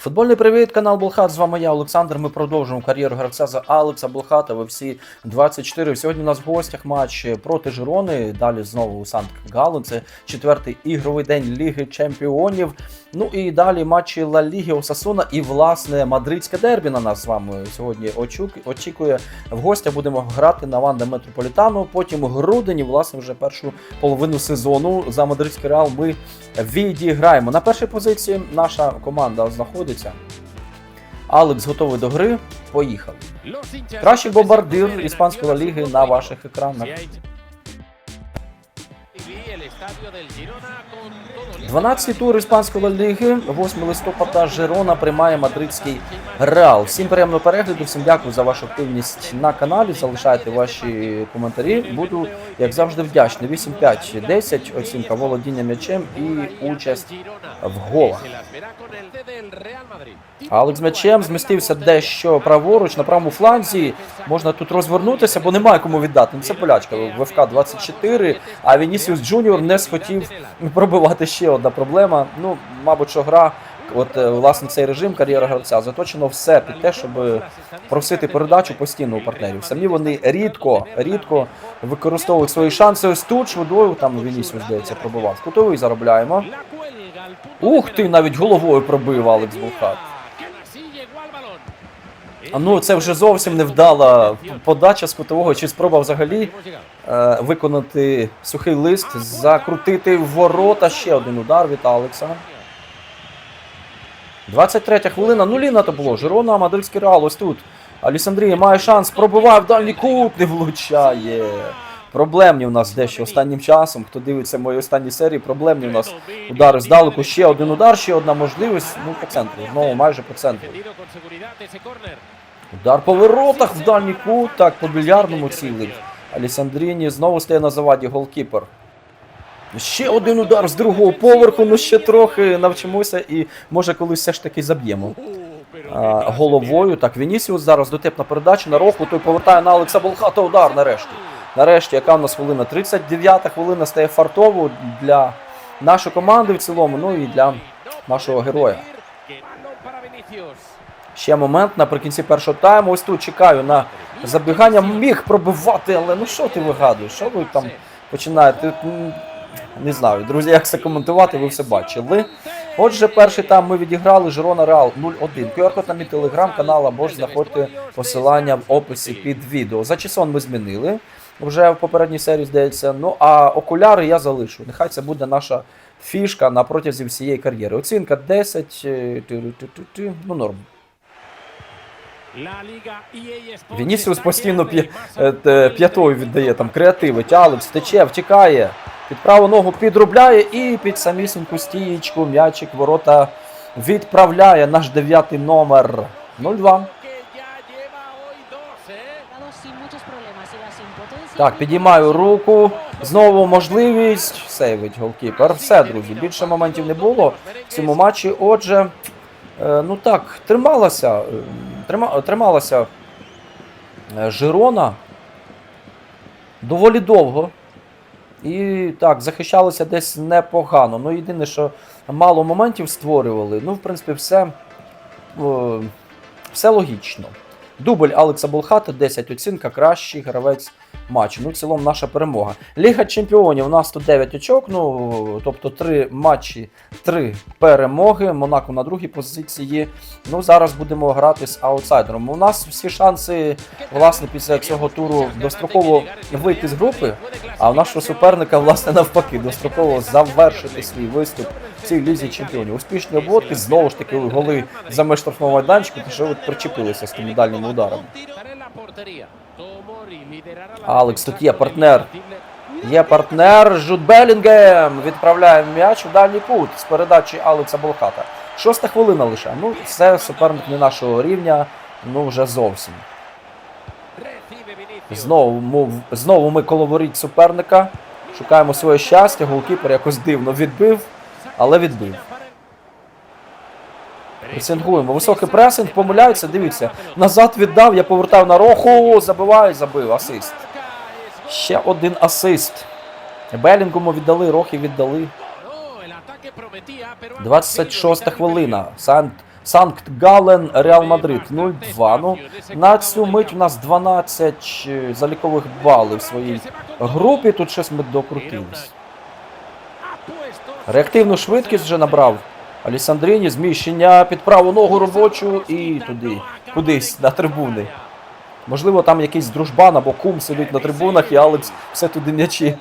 Футбольний привіт, канал Болхат. З вами я, Олександр. Ми продовжуємо кар'єру гравця за Алекса Болхата в всі 24. Сьогодні у нас в гостях матч проти Жирони. Далі знову у Санкт Гален. Це четвертий ігровий день Ліги Чемпіонів. Ну і далі матчі Ла Ліги Осасуна і власне мадридське дербі на нас з вами сьогодні очікує. В гостях будемо грати на Ванда Метрополітану. Потім у грудені, власне, вже першу половину сезону за мадридський реал ми відіграємо. На першій позиції наша команда знаходиться. Алекс готовий до гри. Поїхали. Кращий бомбардир іспанської ліги на ваших екранах. 12-й тур іспанської ліги, 8 листопада Жирона приймає мадридський Реал. Всім приємного перегляду, всім дякую за вашу активність на каналі. Залишайте ваші коментарі. Буду, як завжди, вдячний. 8-5-10, оцінка володіння м'ячем і участь в голах. Алекс м'ячем змістився дещо праворуч на правому фланзі. Можна тут розвернутися, бо немає кому віддати. Ну, Це полячка ВФК 24, а Вінісіус Джуніор не схотів пробивати ще одна проблема. Ну, мабуть, що гра, от е, власне цей режим кар'єра гравця заточено все під те, щоб просити передачу постійно у партнерів. Самі вони рідко, рідко використовують свої шанси. Ось тут швидою, там Вінісіус, здається, пробивав. Кутовий заробляємо. Ух ти, навіть головою пробив Алекс Булхат. Ну це вже зовсім невдала подача з кутового, чи спроба взагалі е, виконати сухий лист, закрутити в ворота. Ще один удар від Алекса. 23 хвилина. Нулі на було. Жирона, Мадридський Реал, ось тут. Алісандрія має шанс, пробиває в дальній кут, не влучає. Проблемні у нас дещо останнім часом. Хто дивиться мої останні серії, проблемні у нас удари здалеку. Ще один удар, ще одна можливість. Ну, по центру. Знову майже по центру. Удар по воротах в дальній кут. Так, по більярдному цілить. Алісандріні знову стає на заваді голкіпер. Ще один удар з другого поверху, ну ще трохи навчимося і може колись все ж таки заб'ємо. Головою. Так, Вінісіус зараз дотепна передача на роху, той повертає на Алекса Болхата удар нарешті. Нарешті, яка в нас хвилина? 39-та хвилина стає фартовою для нашої команди в цілому, ну і для нашого героя. Ще момент наприкінці першого тайму. Ось тут чекаю на забігання. Міг пробивати, але ну що ти вигадуєш? Що ви там починаєте? Не знаю, друзі, як це коментувати, ви все бачили. Отже, перший тайм ми відіграли Жирона Реал 0-1. QR-код на мій телеграм-канал або ж знаходьте посилання в описі під відео. За часон ми змінили вже в попередній серії, здається. Ну а окуляри я залишу. Нехай це буде наша фішка на протязі всієї кар'єри. Оцінка 10. е, Ну, норм. Вінісіус постійно е, п'ятою віддає там креативи, Алекс тече, втікає. Під праву ногу підробляє і під самісіньку стієчку м'ячик ворота відправляє наш дев'ятий номер 0-2. Так, підіймаю руку. Знову можливість. Сейвить голкіпер. Все, друзі. Більше моментів не було в цьому матчі. Отже, е, ну так, трималася. е, Трима, трималася е, Жирона доволі довго. І так, захищалися десь непогано. Ну, єдине, що мало моментів створювали. Ну, в принципі, все, все логічно. Дубль Алекса Болхата, 10 оцінка, кращий гравець матчу. Ну, в цілому наша перемога. Ліга чемпіонів у нас тут 9 очок, ну, тобто 3 матчі, 3 перемоги. Монако на другій позиції. Ну, зараз будемо грати з аутсайдером. У нас всі шанси, власне, після цього туру достроково вийти з групи, а у нашого суперника, власне, навпаки, достроково завершити свій виступ в цій лізі чемпіонів. Успішні обводки, знову ж таки, голи за меж штрафного майданчику, тому що ви причепилися з тими ударами. Алекс, тут є партнер. Є партнер Жуд Белінгем. Відправляє м'яч у дальній кут з передачі Алекса Болхата. Шоста хвилина лише. Ну, це суперник не нашого рівня, ну вже зовсім. Знову, знову ми коло воріт суперника. Шукаємо своє щастя. Голкіпер якось дивно відбив, але відбив. Пресингуємо. Високий пресинг, помиляються, дивіться. Назад віддав, я повертав на роху, забиваю, забив. Асист. Ще один асист. Белінгому віддали, рохи віддали. 26 хвилина. Сант Санкт Гален, Реал Мадрид 0-2. Ну, на цю мить у нас 12 е, залікових балів в своїй групі. Тут щось ми докрутились. Реактивну швидкість вже набрав Алісандріні, зміщення під праву ногу робочу і туди, кудись, на трибуни. Можливо, там якийсь дружбан або кум сидить на трибунах, і Алекс все туди м'ячі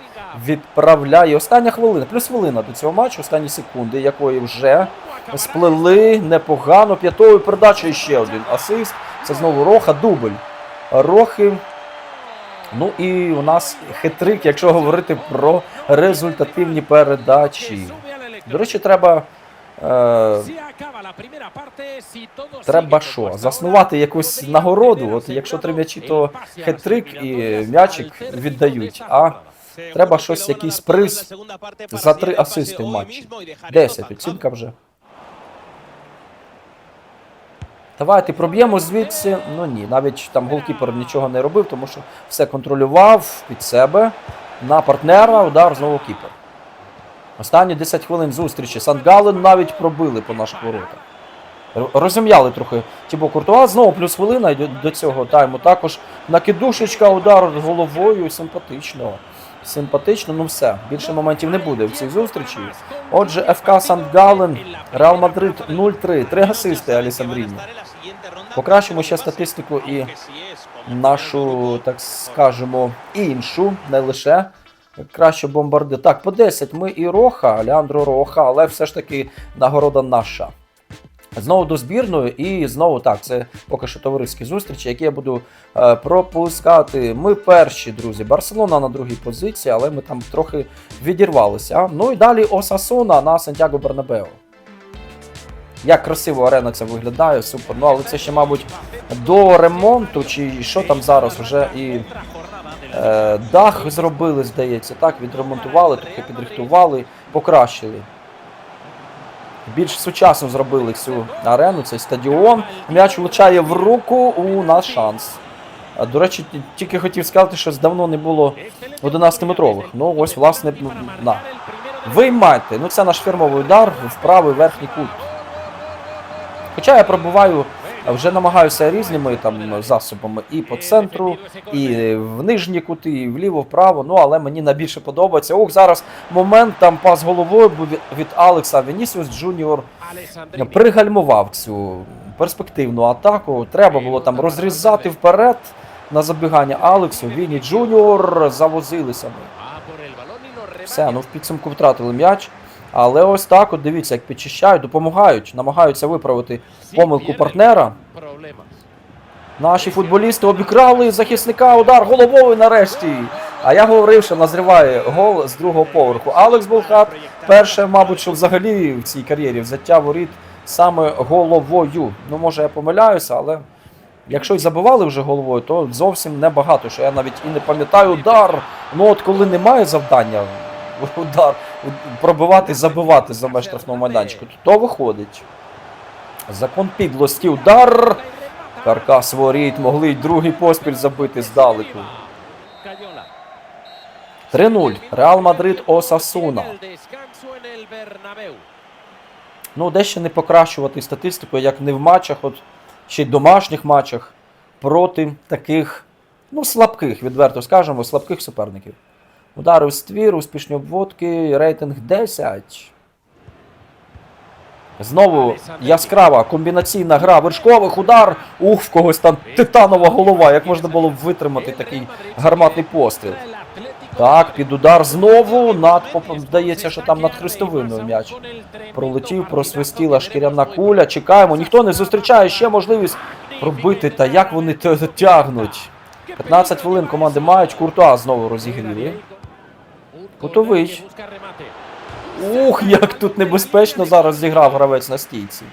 відправляє. Остання хвилина, плюс хвилина до цього матчу, останні секунди, якої вже сплели непогано. П'ятою передачею ще один асист. Це знову Роха, дубль. Рохи. Ну і у нас хитрик, якщо говорити про результативні передачі. До речі, треба. Е, треба що? Заснувати якусь нагороду. От якщо три м'ячі, то хет-трик і м'ячик віддають. А треба щось, якийсь приз за три асисти в матчі. 10, оцінка вже. Давайте проб'ємо звідси. Ну ні, навіть там голкіпер нічого не робив, тому що все контролював під себе. На партнера удар знову кіпер. Останні 10 хвилин зустрічі. Сандгален навіть пробили по наших воротах. Розім'яли трохи Тібо Куртуа. Знову плюс хвилина до, цього тайму. Також накидушечка, удар головою. Симпатично. Симпатично, ну все. Більше моментів не буде в цій зустрічі. Отже, ФК Сандгален, Реал Мадрид 0-3. Три асисти Алісандріні. Покращимо ще статистику і нашу, так скажемо, іншу, не лише краще бомбарди. Так, по 10 ми і Роха, Леандро Роха, але все ж таки нагорода наша. Знову до збірної, і знову так, це поки що товариські зустрічі, які я буду е, пропускати. Ми перші, друзі. Барселона на другій позиції, але ми там трохи відірвалися. Ну і далі Осасуна на Сантьяго Бернабео. Як красиво арена це виглядає, супер. Ну але це ще, мабуть, до ремонту, чи що там зараз вже і дах зробили, здається, так, відремонтували, трохи підрихтували, покращили. Більш сучасно зробили цю арену, цей стадіон. М'яч влучає в руку, у нас шанс. До речі, тільки хотів сказати, що давно не було 11-метрових. Ну, ось, власне, на. Виймайте. Ну, це наш фірмовий удар в правий верхній кут. Хоча я пробуваю, вже намагаюся різними там засобами і по центру, і в нижні кути, і вліво, вправо. Ну але мені найбільше подобається. Ох, зараз момент там пас головою був від- Алекса Венісіус Джуніор пригальмував цю перспективну атаку. Треба було там розрізати вперед на забігання Алексу. Віні Джуніор завозилися ми. Все, ну в підсумку втратили м'яч. Але ось так, от дивіться, як підчищають, допомагають, намагаються виправити помилку партнера. Наші футболісти обікрали захисника, удар головою нарешті. А я говорив, що назріває гол з другого поверху. Алекс Болхат перше, мабуть, що взагалі в цій кар'єрі взяття воріт саме головою. Ну, може, я помиляюся, але якщо й забивали вже головою, то зовсім небагато. Що я навіть і не пам'ятаю удар. Ну от коли немає завдання, удар пробивати, забивати за меж штрафного майданчику, то, то виходить. Закон підлості, удар. Каркас воріт, могли й другий поспіль забити здалеку. 3-0. Реал Мадрид Осасуна. Ну, дещо не покращувати статистику, як не в матчах, от ще й домашніх матчах проти таких, ну, слабких, відверто скажемо, слабких суперників. Удари в ствір, успішні обводки, рейтинг 10. Знову яскрава комбінаційна гра вершкових удар. Ух, в когось там титанова голова. Як можна було б витримати такий гарматний постріл? Так, під удар знову. Над здається, що там над хрестовиною м'яч пролетів, просвистіла шкіряна куля. Чекаємо, ніхто не зустрічає ще можливість пробити. Та як вони тягнуть? 15 хвилин команди мають. Куртуа знову розігріли. Кутовий. Ух, як тут небезпечно зараз зіграв гравець на стійці.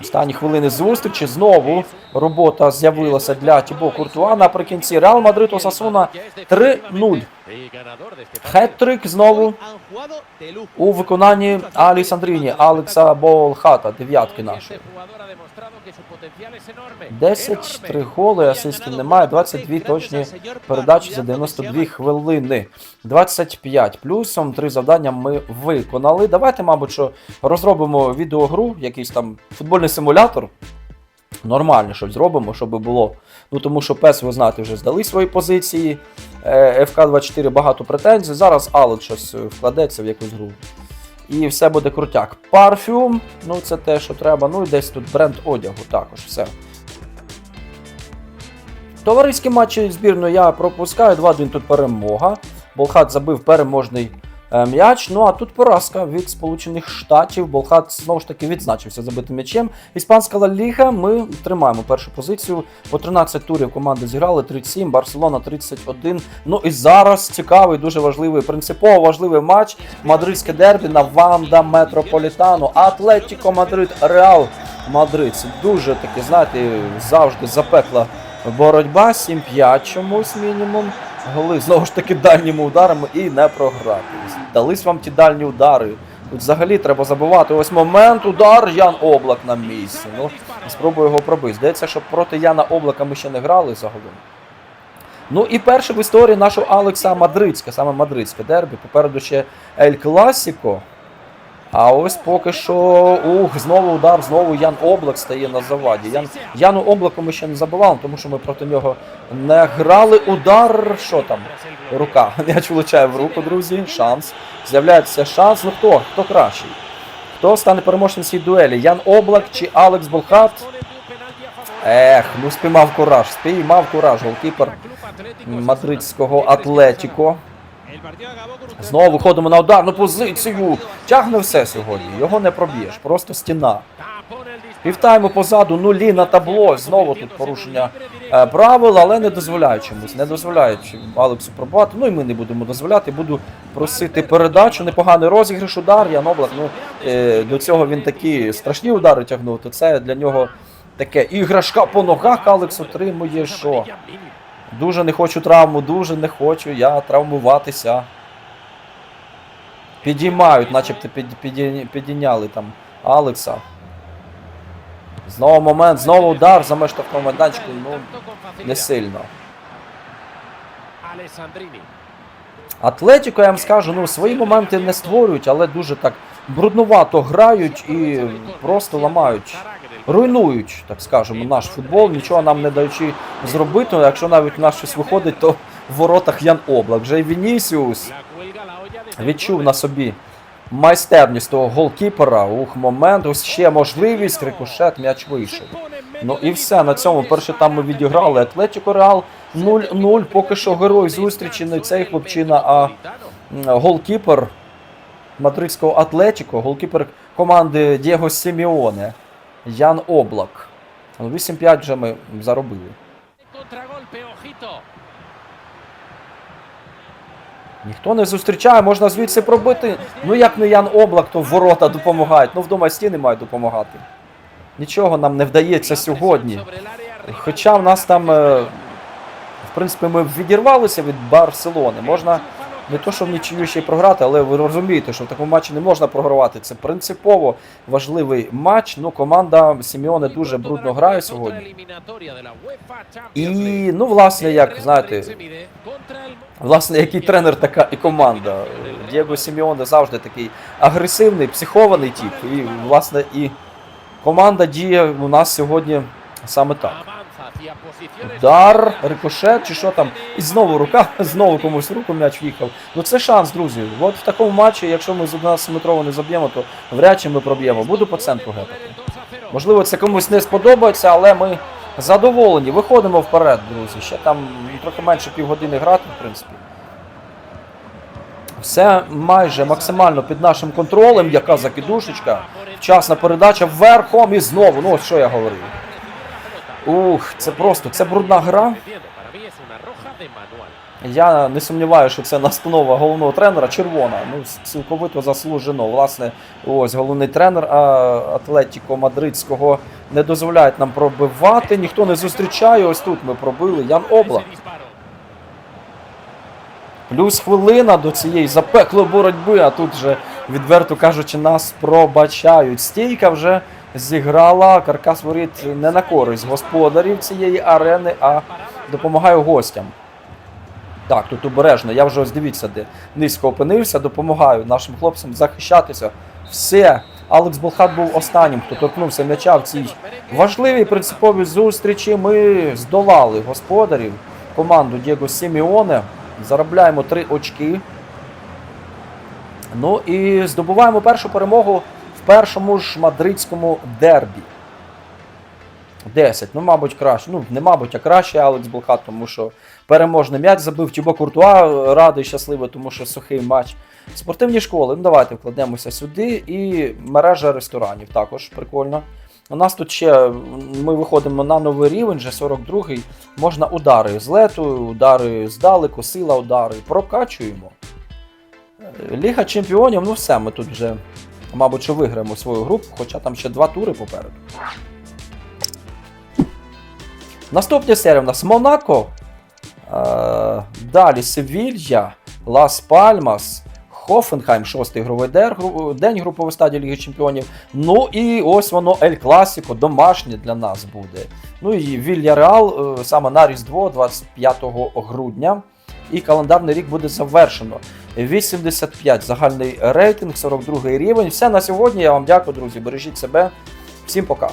Останні хвилини зустрічі. Знову робота з'явилася для Тібо Куртуа наприкінці. Реал Мадрид Осасуна 3-0. Хет-трик знову у виконанні Алісандріні, Алекса Болхата, дев'ятки нашої. 10 3 голи, асистів немає, 22 точні передачі за 92 хвилини. 25 плюсом, 3 завдання ми виконали. Давайте, мабуть, що розробимо відеогру, якийсь там футбольний симулятор. Нормально щось зробимо, щоб було. Ну тому що PES, ви знаєте, вже здали свої позиції. Е, ФК-24 багато претензій. Зараз Алекс щось е, вкладеться в якусь гру. І все буде крутяк. Парфюм, ну це те, що треба. Ну і десь тут бренд одягу також. Все. Товариські матчі збірної я пропускаю. 2-1 тут перемога. Болхат забив переможний м'яч. Ну а тут поразка від Сполучених Штатів. Болхат знову ж таки відзначився забитим м'ячем. Іспанська Ла Ліга. Ми тримаємо першу позицію. По 13 турів команди зіграли 37, Барселона 31. Ну і зараз цікавий, дуже важливий, принципово важливий матч. Мадридське дербі на Ванда Метрополітану. Атлетіко Мадрид, Реал Мадрид. Дуже таки, знаєте, завжди запекла боротьба. 7-5 чомусь мінімум. Голи знову ж таки дальніми ударами і не програти. Дались вам ті дальні удари. Тут взагалі треба забувати. Ось момент, удар, Ян Облак на місці. Ну, спробую його пробити. Здається, що проти Яна Облака ми ще не грали загалом. Ну і перше в історії нашого Алекса Мадридська, саме мадридське дербі. Попереду ще Ель Класіко. А ось поки що. Ух, знову удар, знову Ян Облак стає на заваді. Ян, Яну Облаку ми ще не забивали, тому що ми проти нього не грали. Удар. Що там? Рука. М'яч влучає в руку, друзі. Шанс. З'являється шанс. Ну хто? Хто кращий? Хто стане переможцем цій дуелі? Ян Облак чи Алекс Болхат? Ех, ну спіймав кураж. Спіймав кураж. Голкіпер мадридського Атлетіко. Знову виходимо на ударну позицію. Тягне все сьогодні. Його не проб'єш. Просто стіна. Півтайму позаду нулі на табло. Знову тут порушення е, правил, але не дозволяють чомусь. Не дозволяють Алексу пробувати. Ну і ми не будемо дозволяти. Буду просити передачу. Непоганий розіграш, удар. Ян Облак. Ну, е, до цього він такі страшні удари тягнув. То це для нього таке іграшка по ногах. Алекс отримує що? Дуже не хочу травму, дуже не хочу я травмуватися. Підіймають, начебто під, піді- підійняли там Алекса. Знову момент, знову удар за меж штрафного майданчику, ну не сильно. Атлетіко, я вам скажу, ну свої моменти не створюють, але дуже так бруднувато грають і просто ламають. Руйнують, так скажемо, наш футбол, нічого нам не даючи зробити. Ну, Якщо навіть у нас щось виходить, то в воротах Ян Облак. Вже й Вінісіус відчув на собі майстерність того голкіпера. Ух, момент, ось ще можливість, рикошет, м'яч вийшов. Ну і все, на цьому перше там ми відіграли Атлетіко Реал 0-0. Поки що герой зустрічі не цей хлопчина, а голкіпер мадридського Атлетіко, голкіпер команди Дієго Сіміоне. Ян Облак. Ну, 8-5 вже ми заробили. Ніхто не зустрічає, можна звідси пробити. Ну як не Ян Облак, то ворота допомагають. Ну вдома стіни мають допомагати. Нічого нам не вдається сьогодні. Хоча в нас там, е, в принципі, ми відірвалися від Барселони. Можна не то, що в нічию ще й програти, але ви розумієте, що в такому матчі не можна програвати. Це принципово важливий матч. Ну, команда Сіміоне дуже брудно грає сьогодні. І, ну, власне, як знаєте, власне, який тренер, така і команда. Дієго Сіміоне завжди такий агресивний, психований тип. І, власне, і команда діє у нас сьогодні саме так. Удар, рикошет чи що там. І знову рука, знову комусь руку м'яч в'їхав. Ну це шанс, друзі. От в такому матчі, якщо ми з 11-метрово не заб'ємо, то вряд чи ми проб'ємо. Буду по центру гепати. Можливо, це комусь не сподобається, але ми задоволені. Виходимо вперед, друзі. Ще там трохи менше півгодини грати, в принципі. Все майже максимально під нашим контролем. Яка закидушечка. Вчасна передача верхом і знову. Ну, от що я говорив. Ух, це просто, це брудна гра. Я не сумніваюся, що це настанова головного тренера червона. Ну, цілковито заслужено. Власне, ось головний тренер Атлетіко Мадридського не дозволяє нам пробивати. Ніхто не зустрічає. Ось тут ми пробили. Ян Облак. Плюс хвилина до цієї запеклої боротьби, а тут вже, відверто кажучи, нас пробачають. Стійка вже зіграла каркас воріт не на користь господарів цієї арени, а допомагає гостям. Так, тут обережно. Я вже ось дивіться, де низько опинився, допомагаю нашим хлопцям захищатися. Все. Алекс Болхат був останнім, хто торкнувся м'яча в цій важливій принциповій зустрічі. Ми здолали господарів команду Дієго Сіміоне. Заробляємо 3 очки. Ну і здобуваємо першу перемогу першому ж мадридському дербі. 10. Ну, мабуть, краще. Ну, не мабуть, а краще Алекс Болхат, тому що переможний м'яч забив Тюбо Куртуа, радий, щасливий, тому що сухий матч. Спортивні школи. Ну, давайте вкладемося сюди. І мережа ресторанів також прикольно. У нас тут ще ми виходимо на новий рівень, вже 42-й. Можна удари з лету, удари здалеку, сила удари. Прокачуємо. Ліга чемпіонів, ну все, ми тут вже, мабуть, що виграємо свою групу, хоча там ще два тури попереду. Наступні серії у нас Монако. Е, далі Севілья, Лас Пальмас, Хофенхайм, шостий ігровий день групової стадії Ліги Чемпіонів. Ну і ось воно Ель Класіко, домашнє для нас буде. Ну і Вільяреал е, саме на Різдво 25 грудня. І календарний рік буде завершено. 85 загальний рейтинг, 42 рівень. Все на сьогодні. Я вам дякую, друзі. Бережіть себе. Всім пока.